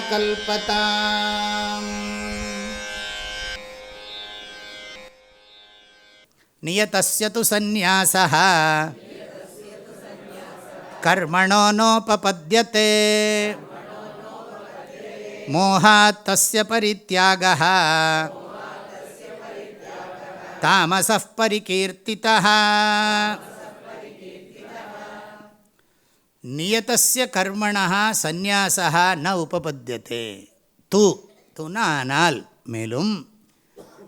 कल्पताम्। नियतस्य तु सन्न्यासः। कर्मणो नोपपद्यते। मोहात् तस्य परित्यागः। तामसः परिकीर्तितः நியதஸ்ய கர்மணா சந்நியாசா ந உபபத்தியதே. தூ. தூனா ஆனால் மேலும்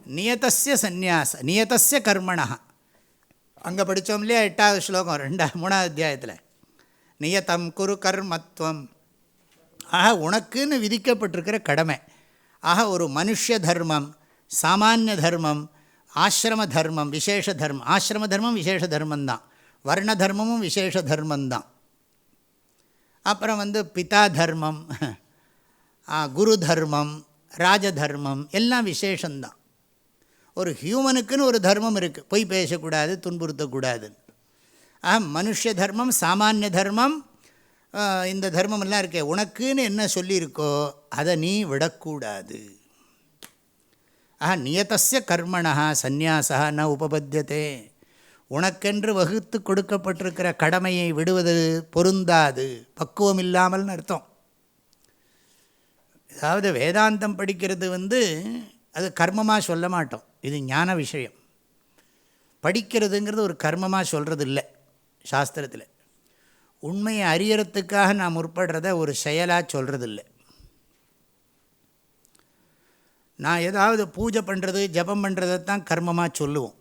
நியதஸ்ய சந்நியாச நியதஸ்ய கர்மணா. அங்கே படித்தோம் இல்லையா எட்டாவது ஸ்லோகம் ரெண்டா மூணாவது அத்தியாயத்தில். நியதம் குரு கர்மத்துவம் ஆக உனக்குன்னு விதிக்கப்பட்டிருக்கிற கடமை. ஆக ஒரு மனுஷ தர்மம் சாமானிய தர்மம் ஆசிரம தர்மம் விசேஷ தர்மம். ஆசிரம தர்மம் விசேஷ தர்மந்தான் வர்ண தர்மமும் விசேஷ தர்மந்தான் அப்புறம் வந்து பிதா தர்மம் குரு தர்மம் ராஜதர்மம் எல்லாம் விசேஷந்தான். ஒரு ஹியூமனுக்குன்னு ஒரு தர்மம் இருக்குது பொய் பேசக்கூடாது துன்புறுத்தக்கூடாதுன்னு. ஆ மனுஷ தர்மம் சாமானிய தர்மம் இந்த தர்மமெல்லாம் இருக்கே உனக்குன்னு என்ன சொல்லியிருக்கோ அதை நீ விடக்கூடாது. ஆஹா நியதஸ்ய கர்மணா சந்நியாசா ந உபபத்தியதே. உனக்கென்று வகுத்து கொடுக்கப்பட்டிருக்கிற கடமையை விடுவது பொருந்தாது. பக்குவம் இல்லாமல்னு அர்த்தம். அதாவது வேதாந்தம் படிக்கிறது வந்து அது கர்மமாக சொல்ல மாட்டோம். இது ஞான விஷயம். படிக்கிறதுங்கிறது ஒரு கர்மமாக சொல்கிறது இல்லை சாஸ்திரத்தில். உண்மையை அறியறத்துக்காக நான் முற்படுறத ஒரு செயலாக சொல்கிறது இல்லை நான் ஏதாவது பூஜை பண்ணுறது ஜபம் பண்ணுறதை தான் கர்மமாக சொல்லுவோம்.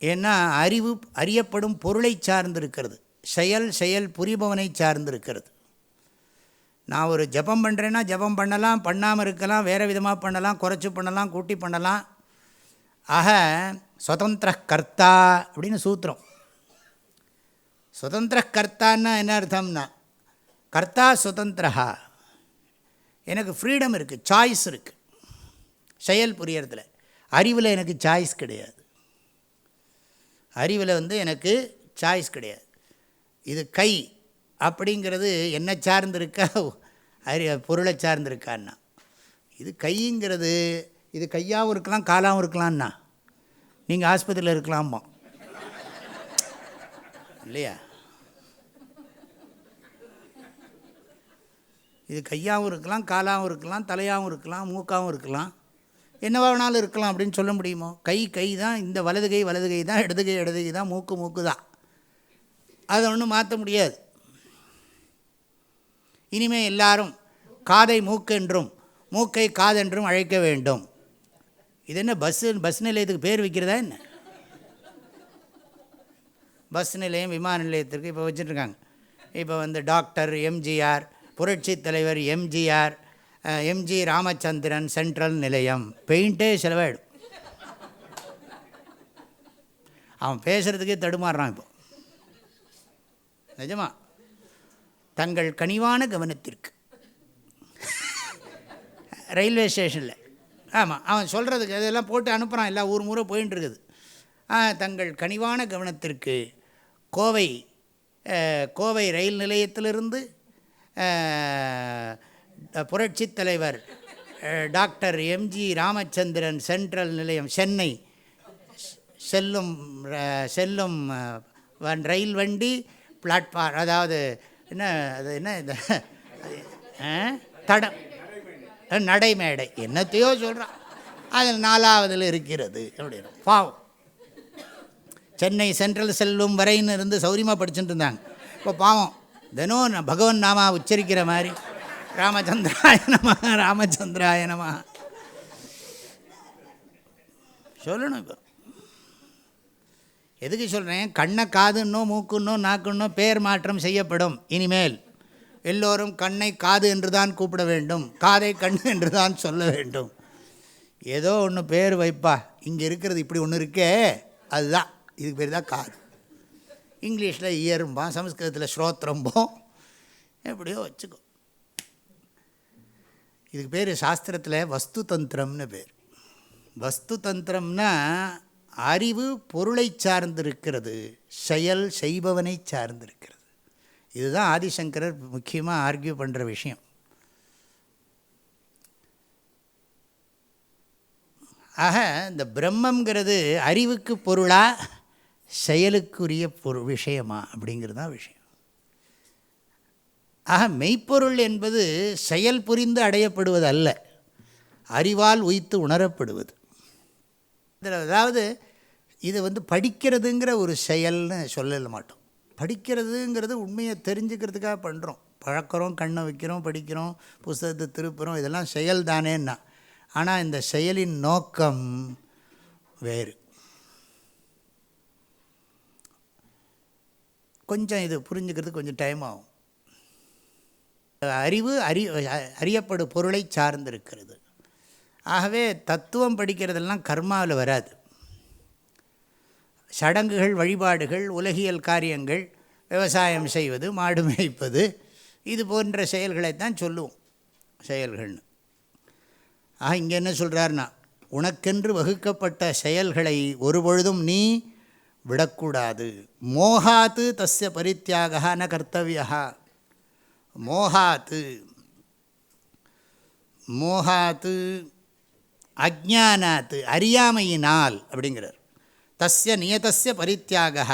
ஏன்னா அறிவு அறியப்படும் பொருளை சார்ந்திருக்கிறது. செயல் செயல் புரிபவனை சார்ந்திருக்கிறது. நான் ஒரு ஜபம் பண்ணுறேன்னா ஜபம் பண்ணலாம் பண்ணாமல் இருக்கலாம் வேறு விதமாக பண்ணலாம் குறைச்சி பண்ணலாம் கூட்டி பண்ணலாம். ஆக சுதந்திர கர்த்தா அப்படின்னு சூத்திரம். சுதந்திர கர்த்தான்னா என்ன அர்த்தம்னா கர்த்தா சுதந்திரஹா எனக்கு ஃப்ரீடம் இருக்குது சாய்ஸ் இருக்குது செயல் புரியறதில். அறிவில் எனக்கு சாய்ஸ் கிடையாது. அறிவில் வந்து எனக்கு சாய்ஸ் கிடையாது. இது கை அப்படிங்கிறது என்ன சார்ந்திருக்கா? அறி பொருளை சார்ந்திருக்கான்னா? இது கைங்கிறது இது கையாகவும் இருக்கலாம் காலாகவும் இருக்கலாம்னா? நீங்கள் ஆஸ்பத்திரியில் இருக்கலாமா? இல்லையா? இது கையாகவும் இருக்கலாம் காலாகவும் இருக்கலாம் தலையாகவும் இருக்கலாம் மூக்காகவும் இருக்கலாம். என்னவா வேணாலும் இருக்கலாம் அப்படின்னு சொல்ல முடியுமோ? கை கை தான் இந்த வலது கை வலது கை தான் இடது கை இடது கை தான் மூக்கு மூக்கு தான். அதை ஒன்றும் மாற்ற முடியாது. இனிமேல் எல்லாரும் காதை மூக்கு என்றும் மூக்கை காதென்றும் அழைக்க வேண்டும். இது என்ன பஸ்ஸு பஸ் நிலையத்துக்கு பேர் வைக்கிறதா என்ன? பஸ் நிலையம் விமான நிலையத்திற்கு இப்போ வச்சுட்டுருக்காங்க இப்போ வந்து டாக்டர் எம்ஜிஆர் புரட்சி தலைவர் எம்ஜிஆர் எம்ஜி ராமச்சந்திரன் சென்ட்ரல் நிலையம். பெயிண்ட்டே செலவாயிடும். அவன் பேசுகிறதுக்கே தடுமாறுறான் இப்போ. நிஜமா? தங்கள் கனிவான கவனத்திற்கு. ரயில்வே ஸ்டேஷனில். ஆமாம் அவன் சொல்கிறதுக்கு அதெல்லாம் போட்டு அனுப்புகிறான் எல்லா ஊர் ஊரை போயின்ட்டுருக்குது தங்கள் கனிவான கவனத்திற்கு கோவை கோவை ரயில் நிலையத்திலிருந்து புரட்சி தலைவர் டாக்டர் எம்ஜி ராமச்சந்திரன் சென்ட்ரல் நிலையம் சென்னை. செல்லும் செல்லும் ரயில் வண்டி பிளாட்ஃபார்ம் அதாவது என்ன அது என்ன இந்த தடம் நடைமேடை. என்னத்தையோ சொல்கிறான் அதில் நாலாவதில் இருக்கிறது அப்படின்னு. பாவம். சென்னை சென்ட்ரல் செல்லும் வரைன்னு இருந்து சௌரியமாக படிச்சுட்டு இருந்தாங்க. இப்போ பாவம். தினம் பகவன் நாமா உச்சரிக்கிற மாதிரி. ராமச்சந்திராய நம ராமச்சந்திராய நம. சொல்லணும் இப்போ. எதுக்கு சொல்கிறேன் கண்ணை காதுன்னோ மூக்குன்னோ நாக்குன்னோ பேர் மாற்றம் செய்யப்படும். இனிமேல் எல்லோரும் கண்ணை காது என்று தான் கூப்பிட வேண்டும். காதை கண் என்று தான் சொல்ல வேண்டும். ஏதோ ஒன்று பேர் வைப்பா. இங்கே இருக்கிறது இப்படி ஒன்று இருக்கே. அதுதான். இதுக்கு பேர் தான் காது. இங்கிலீஷில் இயரும்பான் சம்ஸ்கிருதத்தில் ஸ்ரோத்திரம்போம் எப்படியோ வச்சுக்கோ. இதுக்கு பேர் சாஸ்திரத்தில் வஸ்து தந்திரம்னு பேர். வஸ்து தந்திரம்னா அறிவு பொருளை சார்ந்திருக்கிறது செயல் செய்பவனை சார்ந்திருக்கிறது. இதுதான் ஆதிசங்கரர் முக்கியமாக ஆர்கியூ பண்ணுற விஷயம். ஆக இந்த பிரம்மங்கிறது அறிவுக்கு பொருளாக செயலுக்குரிய பொரு விஷயமா அப்படிங்கிறது தான் விஷயம். ஆக மெய்ப்பொருள் என்பது செயல் புரிந்து அடையப்படுவது அல்ல அறிவால் உய்த்து உணரப்படுவது. இதில் அதாவது இது வந்து படிக்கிறதுங்கிற ஒரு செயல்னு சொல்லல மாட்டோம். படிக்கிறதுங்கிறது உண்மையை தெரிஞ்சுக்கிறதுக்காக பண்ணுறோம் பழக்கிறோம் கண்ணை வைக்கிறோம் படிக்கிறோம் புஸ்தகத்தை திருப்புறோம் இதெல்லாம் செயல் தானேன்னா. ஆனால் இந்த செயலின் நோக்கம் வேறு. கொஞ்சம் இது புரிஞ்சுக்கிறதுக்கு கொஞ்சம் டைம் ஆகும். அறிவு அறி அறியப்படு பொருளை சார்ந்திருக்கிறது. ஆகவே தத்துவம் படிக்கிறதெல்லாம் கர்மாவில் வராது. சடங்குகள் வழிபாடுகள் உலகியல் காரியங்கள் விவசாயம் செய்வது மாடு மேய்ப்பது இது போன்ற செயல்களைத்தான் சொல்லுவோம் செயல்கள்னு. ஆக இங்கே என்ன சொல்கிறாருன்னா உனக்கென்று வகுக்கப்பட்ட செயல்களை ஒருபொழுதும் நீ விடக்கூடாது. மோகாத்து தஸ்ய பரித்தியாக ந கர்த்தவியா மோகாத்து. மோகாத்து அஜானாத்து அறியாமையினால் அப்படிங்கிறார். தஸ்ய நியதஸ்ய பரித்தியாக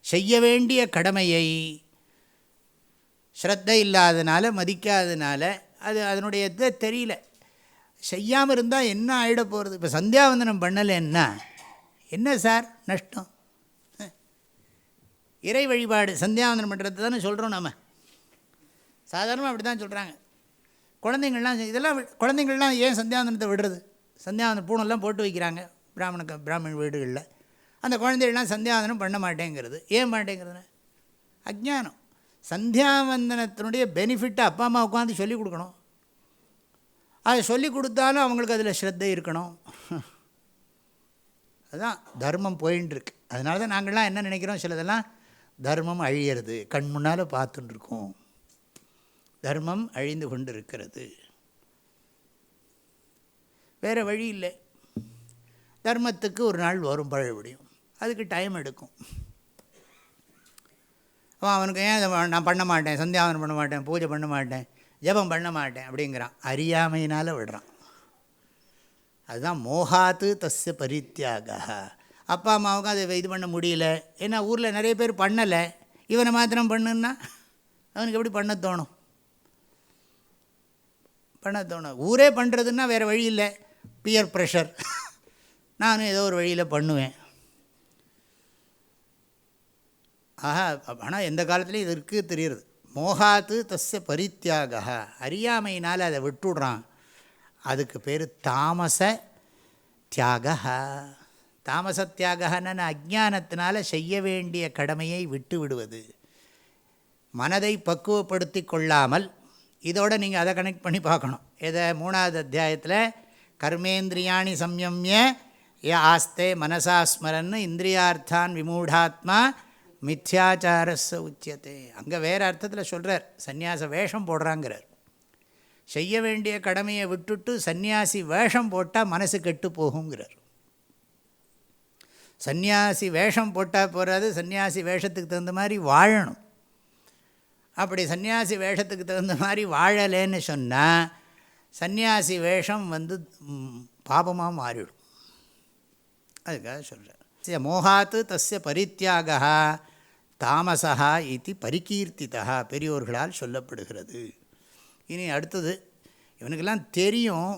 செய்ய வேண்டிய கடமையை ஸ்ரத்த இல்லாதனால மதிக்காதனால அது அதனுடைய இதை தெரியல. செய்யாமல் இருந்தால் என்ன ஆகிட போகிறது இப்போ சந்தியாவந்தனம் பண்ணலைன்னா என்ன சார்? நஷ்டம். இறை வழிபாடு சந்தியாவந்தனம் பண்ணுறது தானே சொல்கிறோம் நம்ம சாதாரணமாக அப்படி தான் சொல்கிறாங்க குழந்தைங்கள்லாம் இதெல்லாம் குழந்தைங்கள்லாம் ஏன் சந்தியாவந்தனத்தை விடுறது? சந்தியாவந்தனம் பூணெல்லாம் போட்டு வைக்கிறாங்க பிராமண பிராமண வீடுகளில். அந்த குழந்தைகள்லாம் சந்தியாவந்தனம் பண்ண மாட்டேங்கிறது. ஏன் மாட்டேங்கிறது அஜானம் சந்தியாவந்தனத்தினுடைய பெனிஃபிட்டை அப்பா அம்மா உட்காந்து சொல்லிக் கொடுக்கணும். அதை சொல்லி கொடுத்தாலும் அவங்களுக்கு அதில் ஸ்ரத்தை இருக்கணும். அதுதான் தர்மம் போயின்னு இருக்கு. அதனால தான் நாங்கள்லாம் என்ன நினைக்கிறோம்? சிலதெல்லாம் தர்மம் அழியிறது. கண் முன்னால் பார்த்துட்டுருக்கோம் தர்மம் அழிந்து கொண்டு இருக்கிறது வேறு வழி இல்லை. தர்மத்துக்கு ஒரு நாள் வரும் பழபடியும் அதுக்கு டைம் எடுக்கும். அவன் அவனுக்கு ஏன் நான் பண்ண மாட்டேன்? சந்தியாவனம் பண்ண மாட்டேன் பூஜை பண்ண மாட்டேன் ஜபம் பண்ண மாட்டேன் அப்படிங்கிறான். அறியாமையினால் விடுறான். அதுதான் மோகாத்து தஸ்ய பரித்தியாக அப்பா அம்மாவுக்கும் அதை இது பண்ண முடியல. ஏன்னா ஊரில் நிறைய பேர் பண்ணலை. இவனை மாத்திரம் பண்ணுன்னா அவனுக்கு எப்படி பண்ண தோணும்? பண்ண தோணும். ஊரே பண்ணுறதுன்னா வேறு வழி இல்லை. பியர் ப்ரெஷர் நானும் ஏதோ ஒரு வழியில் பண்ணுவேன். ஆஹா ஆனால் எந்த காலத்துலேயும் இது இருக்குது தெரியுது மோகாத்து தஸ்ய பரித்தியாக அறியாமையினால் அதை விட்டுடுறான். அதுக்கு பேர் தாமச தியாக தாமச தியாகன்னு அஜானத்தினால செய்ய வேண்டிய கடமையை விட்டு விடுவது. மனதை பக்குவப்படுத்தி கொள்ளாமல் இதோடு நீங்கள் அதை கனெக்ட் பண்ணி பார்க்கணும். இதை மூணாவது அத்தியாயத்தில் கர்மேந்திரியாணி சம்யமிய ஏ ஆஸ்தே மனசாஸ்மரன்னு இந்திரியார்த்தான் விமூடாத்மா மித்யாச்சாரஸ் உச்சியத்தை அங்கே வேறு அர்த்தத்தில் சொல்கிறார் சந்நியாச வேஷம் போடுறாங்கிறார். செய்ய வேண்டிய கடமையை விட்டுட்டு சந்நியாசி வேஷம் போட்டால் மனசு கெட்டு போகுங்கிறார். சந்நியாசி வேஷம் போட்டால் போகிறது சந்நியாசி வேஷத்துக்கு தகுந்த மாதிரி வாழணும். அப்படி சன்னியாசி வேஷத்துக்கு தகுந்த மாதிரி வாழலேன்னு சொன்னால் சந்நியாசி வேஷம் வந்து பாபமாக மாறிடும் அதுக்காக சொல்கிறேன் மோகாத்து தஸ்ய பரித்தியாக தாமசா இது பரிகீர்த்திதா பெரியோர்களால் சொல்லப்படுகிறது. இனி அடுத்தது இவனுக்கெல்லாம் தெரியும்.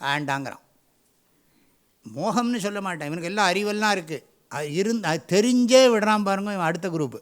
ஆண்டாங்கிறான். மோகம்னு சொல்ல மாட்டேன். இவனுக்கு எல்லாம் அறிவெல்லாம் இருக்குது இருந் அது தெரிஞ்சே விடுறான் பாருங்க இவன் அடுத்த குரூப்பு.